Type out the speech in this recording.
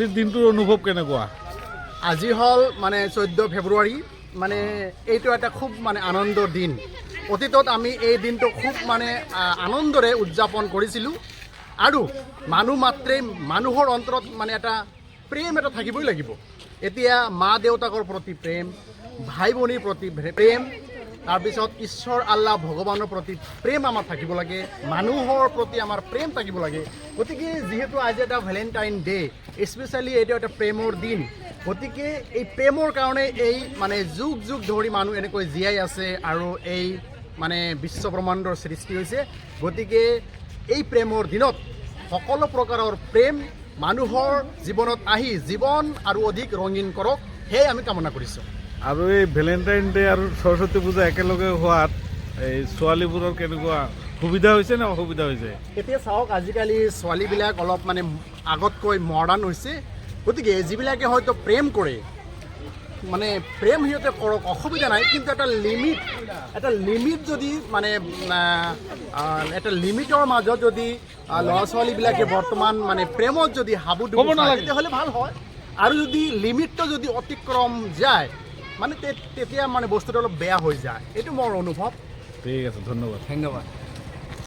আজিৰ দিনটোৰ অনুভৱ কেনেকুৱা? আজি হ'ল মানে চৈধ্য ফেব্ৰুৱাৰী মানে এইটো এটা খুব মানে আনন্দৰ দিন। অতীতত আমি এই দিনটো খুব মানে আনন্দৰে উদযাপন কৰিছিলোঁ। আৰু মানুহ মাত্ৰেই মানুহৰ অন্তৰত মানে এটা প্ৰেম এটা থাকিবই লাগিব। এতিয়া মা দেউতাকৰ প্ৰতি প্ৰেম ভাই ভনীৰ প্ৰতি প্ৰেম তাৰপিছত ঈশ্বৰ, আল্লাহ, ভগৱানৰ প্ৰতি প্ৰেম আমাৰ থাকিব লাগে, মানুহৰ প্ৰতি আমাৰ প্ৰেম থাকিব লাগে। গতিকে যিহেতু আজি এটা ভেলেণ্টাইন ডে' স্পেচিয়েলি এইটো এটা প্ৰেমৰ দিন, গতিকে এই প্ৰেমৰ কাৰণে এই মানে যুগ যুগ ধৰি মানুহ এনেকৈ জীয়াই আছে আৰু এই মানে বিশ্ব ব্ৰহ্মাণ্ডৰ সৃষ্টি হৈছে। গতিকে এই প্ৰেমৰ দিনত সকলো প্ৰকাৰৰ প্ৰেম মানুহৰ জীৱনত আহি জীৱন আৰু অধিক ৰঙীন কৰক, সেয়ে আমি কামনা কৰিছোঁ। আৰু এই ভেলেণ্টাইন ডে আৰু সৰস্বতী পূজা একেলগে হোৱাত এই ছোৱালীবোৰৰ কেনেকুৱা সুবিধা হৈছে নে অসুবিধা হৈছে? এতিয়া চাওক আজিকালি ছোৱালীবিলাক অলপ মানে আগতকৈ মডাৰ্ণ হৈছে। গতিকে যিবিলাকে হয়তো প্ৰেম কৰে মানে প্ৰেম সিহঁতে কৰক অসুবিধা নাই কিন্তু এটা লিমিট এটা লিমিট যদি মানে এটা লিমিটৰ মাজত যদি ল'ৰা ছোৱালীবিলাকে বৰ্তমান মানে প্ৰেমত যদি নালাগে। তেতিয়াহ'লে ভালো হয়। আৰু যদি লিমিটটো যদি অতিক্ৰম যায় মানে তে- তেতিয়া মানে বস্তুটো অলপ বেয়া হৈ যায়। এইটো মোৰ অনুভৱ। ঠিক আছে ধন্যবাদ। ধন্যবাদ।